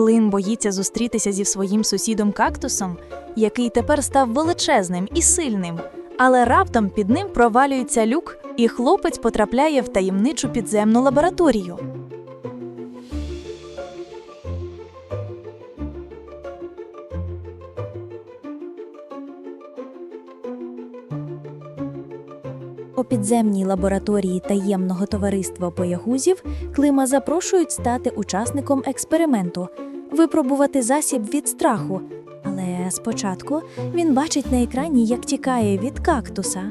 Клим боїться зустрітися зі своїм сусідом кактусом, який тепер став величезним і сильним. Але раптом під ним провалюється люк, і хлопець потрапляє в таємничу підземну лабораторію. У підземній лабораторії таємного товариства боягузів Клима запрошують стати учасником експерименту, випробувати засіб від страху. Але спочатку він бачить на екрані, як тікає від кактуса.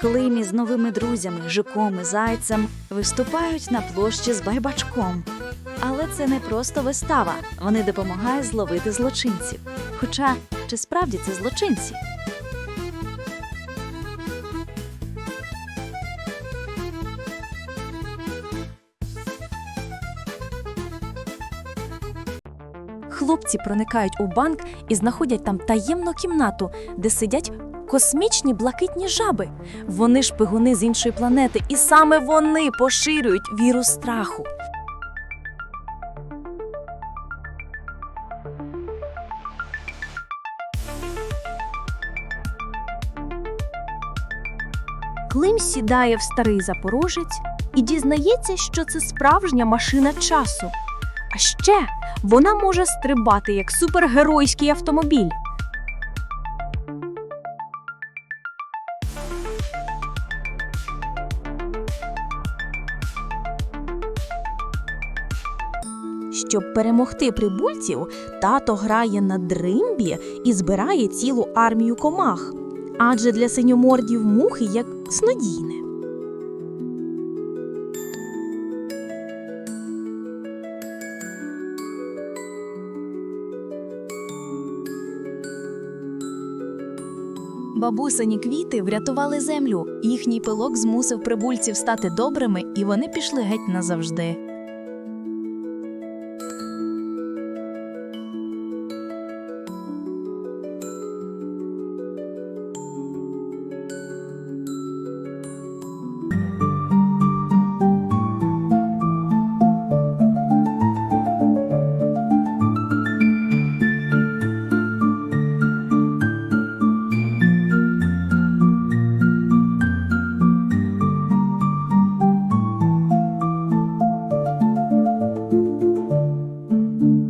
Климі з новими друзями, жуком і зайцем виступають на площі з байбачком. Але це не просто вистава. Вони допомагають зловити злочинців. Хоча чи справді це злочинці? Хлопці проникають у банк і знаходять там таємну кімнату, де сидять космічні блакитні жаби. Вони шпигуни з іншої планети, і саме вони поширюють вірус страху. Клим сідає в старий запорожець і дізнається, що це справжня машина часу. А ще вона може стрибати як супергеройський автомобіль. Щоб перемогти прибульців, тато грає на дримбі і збирає цілу армію комах. Адже для синьомордів мухи як снодійне. Бабусині квіти врятували землю. Їхній пилок змусив прибульців стати добрими, і вони пішли геть назавжди.